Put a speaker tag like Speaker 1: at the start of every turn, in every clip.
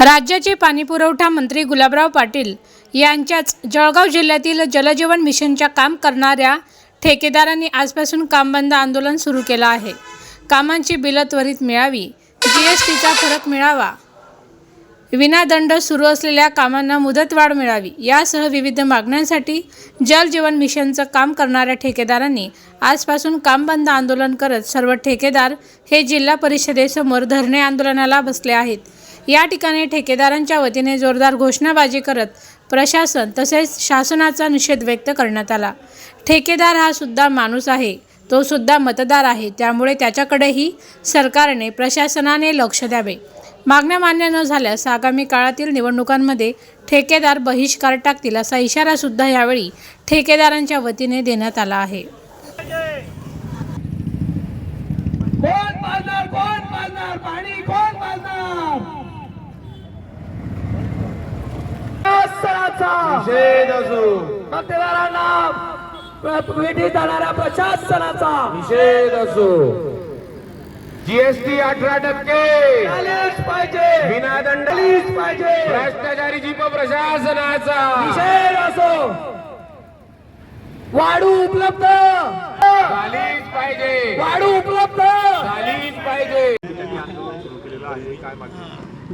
Speaker 1: राज्याचे पाणीपुरवठा मंत्री गुलाबराव पाटील यांच्याच जळगाव जिल्ह्यातील जलजीवन मिशनच्या काम करणाऱ्या ठेकेदारांनी आजपासून काम बंद आंदोलन सुरू केलं आहे. कामांची बिलं त्वरित मिळावी जी एस टीचा फरक मिळावा विनादंड सुरू असलेल्या कामांना मुदतवाढ मिळावी यासह विविध मागण्यांसाठी जल जीवन मिशनचं काम करणाऱ्या ठेकेदारांनी आजपासून काम बंद आंदोलन करत सर्व ठेकेदार हे जिल्हा परिषदेसमोर धरणे आंदोलनाला बसले आहेत. या ठिकाणी ठेकेदारांच्या वतीने जोरदार घोषणाबाजी करत प्रशासन तसेच शासनाचा निषेध व्यक्त करण्यात आला. ठेकेदार हा सुद्धा माणूस आहे. तो सुद्धा मतदार आहे. त्यामुळे त्याच्याकडेही सरकारने प्रशासनाने लक्ष द्यावे. मागण्या मान्य न झाल्यास आगामी काळातील निवडणुकांमध्ये ठेकेदार बहिष्कार टाकतील असा इशारा सुद्धा यावेळी ठेकेदारांच्या वतीने देण्यात आला आहे.
Speaker 2: कोण कोण पाणी कोण शासनाचा
Speaker 3: निषेध असो
Speaker 2: मतदारांना जाणाऱ्या प्रशासनाचा।
Speaker 3: निषेध असो जीएसटी अठरा टक्के।
Speaker 2: पाहिजे।
Speaker 3: विनादंड
Speaker 2: पाहिजे।
Speaker 3: भ्रष्टाचारी जीप प्रशासनाचा
Speaker 2: निषेध असो। वाढू उपलब्ध।
Speaker 3: झालीच पाहिजे।
Speaker 2: वाढू उपलब्ध।
Speaker 3: झालीच पाहिजे।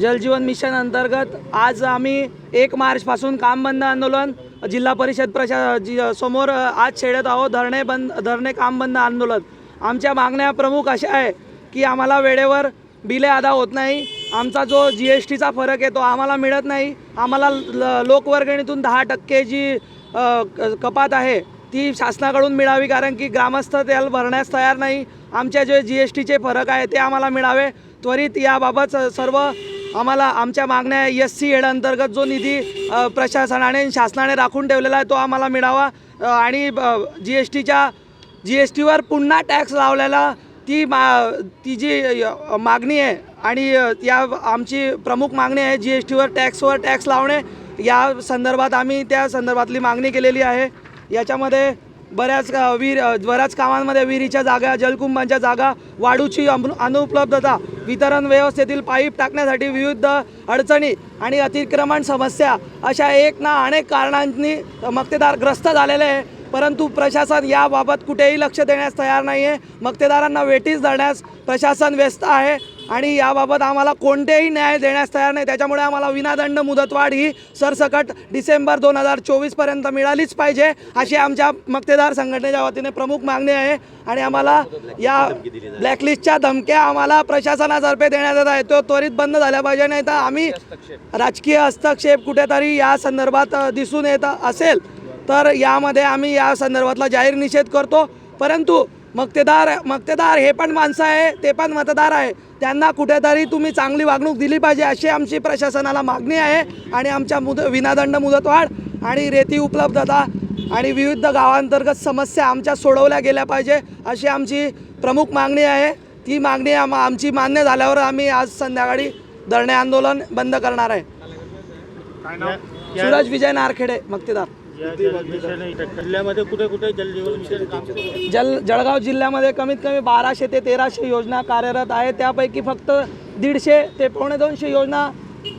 Speaker 4: जलजीवन मिशन अंतर्गत आज आम्ही एक मार्चपासून काम बंद आंदोलन जिल्हा परिषद प्रशा जी समोर आज छेडत आहोत धरणे बंद धरणे काम बंद आंदोलन. आमच्या मागण्या प्रमुख अशा आहे की आम्हाला वेळेवर बिले अदा होत नाही. आमचा जो जी एस टीचा फरक आहे तो आम्हाला मिळत नाही. आम्हाला ल लोकवर्गणीतून दहा टक्के जी क- कपात आहे ती शासनाकडून मिळावी कारण की ग्रामस्थ त्याला भरण्यास तयार नाही. आमच्या जे जी एस टीचे फरक आहे ते आम्हाला मिळावे. त्वरित याबाबत सर्व आम्हाला आमच्या मागण्या एस सी एड अंतर्गत जो निधी प्रशासनाने शासनाने राखून ठेवलेला आहे तो आम्हाला मिळावा. आणि जी एस टीच्या जी एस टीवर पुन्हा टॅक्स लावलेला ती मा ती जी मागणी आहे आणि या आमची प्रमुख मागणी आहे जी एस टीवर टॅक्सवर टॅक्स लावणे. या संदर्भात आम्ही त्या संदर्भातली मागणी केलेली आहे. याच्यामध्ये बऱ्याच विहीर बऱ्याच कामांमध्ये विहिरीच्या जागा जलकुंभांच्या जागा वाढूची अनु अनुपलब्धता वितरण व्यवस्थेतील पाईप टाकण्यासाठी विविध अडचणी आणि अतिक्रमण समस्या अशा एक ना अनेक कारणांनी मक्तेदार ग्रस्त झालेले आहे. परंतु प्रशासन याबाबत कुठेही लक्ष देण्यास तयार नाही आहे मक्तेदारांना वेटीस धरण्यास प्रशासन व्यस्त आहे. आणि याबाबत आम्हाला कोणतेही न्याय देण्यास तयार नाही. त्याच्यामुळे आम्हाला विनादंड मुदतवाढ ही सरसकट डिसेंबर दोन हजार चोवीसपर्यंत मिळालीच पाहिजे अशी आमच्या मक्तेदार संघटनेच्या वतीने प्रमुख मागणी आहे. आणि आम्हाला या ब्लॅकलिस्टच्या धमक्या आम्हाला प्रशासनातर्फे देण्यात येत आहे तो त्वरित बंद झाल्या पाहिजे नाही तर आम्ही राजकीय हस्तक्षेप कुठेतरी या संदर्भात दिसून येत असेल. तर यामध्ये आम्ही या संदर्भातला जाहीर निषेध करतो. परंतु मक्तेदार मक्तेदार हे पण माणसं आहे ते पण मतदार आहे. त्यांना कुठेतरी तुम्ही चांगली वागणूक दिली पाहिजे अशी आमची प्रशासनाला मागणी आहे आणि आमच्या मुद विनादंड मुदतवाढ आणि रेती उपलब्धता आणि विविध गावांतर्गत समस्या आमच्या सोडवल्या गेल्या पाहिजे अशी आमची प्रमुख मागणी आहे. ती मागणी आम आमची मान्य झाल्यावर आम्ही आज संध्याकाळी धरणे आंदोलन बंद करणार आहे. सूरज विजय नारखेडे मक्तेदार.
Speaker 5: जिल्ह्यामध्ये कुठे कुठे
Speaker 4: जल जळगाव जिल्ह्यामध्ये कमीत कमी बाराशे ते तेराशे योजना कार्यरत आहे त्यापैकी फक्त दीडशे ते पावणे दोनशे योजना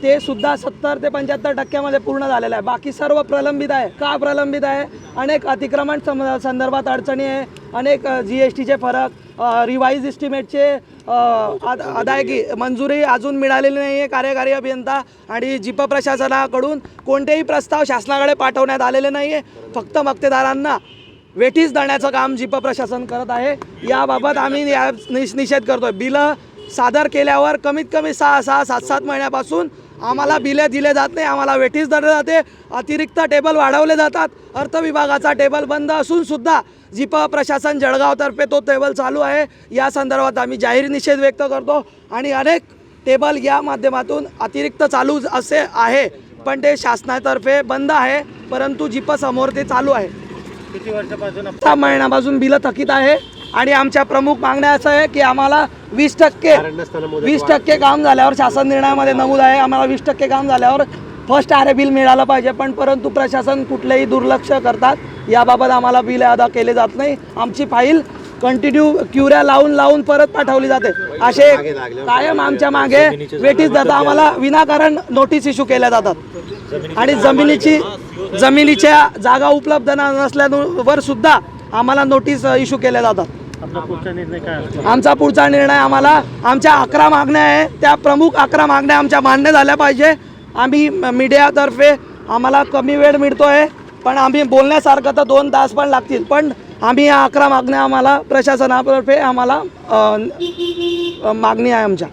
Speaker 4: ते सुद्धा सत्तर ते पंच्याहत्तर टक्क्यामध्ये पूर्ण झालेलं आहे बाकी सर्व प्रलंबित आहे. का प्रलंबित आहे? अनेक अतिक्रमण संदर्भात अडचणी आहे. अनेक जी एस टीचे फरक रिवाईज इस्टिमेटचे अदायगी मंजुरी अजून मिळालेली नाही आहे कार्यकारी अभियंता आणि जिप प्रशासनाकडून कोणतेही प्रस्ताव शासनाकडे पाठवण्यात आलेले नाही आहे फक्त मक्तेदारांना वेठीस धरण्याचं काम जिप प्रशासन करत आहे. याबाबत आम्ही या निष निषेध करतोय. बिलं सादर केल्यावर कमीत कमी सहा सहा सात सात महिन्यापासून आम्हाला बिले दिले जात नाही आम्हाला वेठीस धरले जाते अतिरिक्त टेबल वाढवले जातात अर्थ विभागाचा टेबल बंद असून सुद्धा जिप प्रशासन जळगावतर्फे तो टेबल चालू आहे. या संदर्भात आम्ही जाहीर निषेध व्यक्त करतो आणि अनेक टेबल या माध्यमातून अतिरिक्त चालू असे आहे पण ते शासनातर्फे बंद आहे परंतु जिप समोर ते चालू आहे.
Speaker 5: किती वर्षापासून
Speaker 4: सहा महिन्यापासून बिलं थकीत आहे. आणि आमच्या प्रमुख मागण्या असं आहे की आम्हाला वीस टक्के वीस टक्के काम झाल्यावर शासन निर्णयामध्ये नमूद आहे. आम्हाला वीस टक्के काम झाल्यावर फर्स्ट आरे बिल मिळालं पाहिजे. पण परंतु प्रशासन कुठलेही दुर्लक्ष करतात याबाबत आम्हाला बिल अदा केले जात नाही. आमची फाईल कंटिन्यू क्युऱ्या लावून लावून परत पाठवली जाते. असे कायम आमच्या मागे वेटीस जातात आम्हाला विनाकारण नोटीस इश्यू केल्या जातात. आणि जमिनीची जमिनीच्या जागा उपलब्ध नसल्यावर सुद्धा आम्हाला नोटीस इश्यू केल्या जातात. आमचा पुढचा निर्णय आम्हाला आमच्या अकरा मागण्या आहे त्या प्रमुख अकरा मागण्या आमच्या मान्य झाल्या पाहिजे. आम्ही मीडियातर्फे आम्हाला कमी वेळ मिळतो आहे पण आम्ही बोलण्यासारखं तर दोन तास पण लागतील पण आम्ही या अकरा मागण्या आम्हाला प्रशासनातर्फे आम्हाला मागणी आहे आमच्या.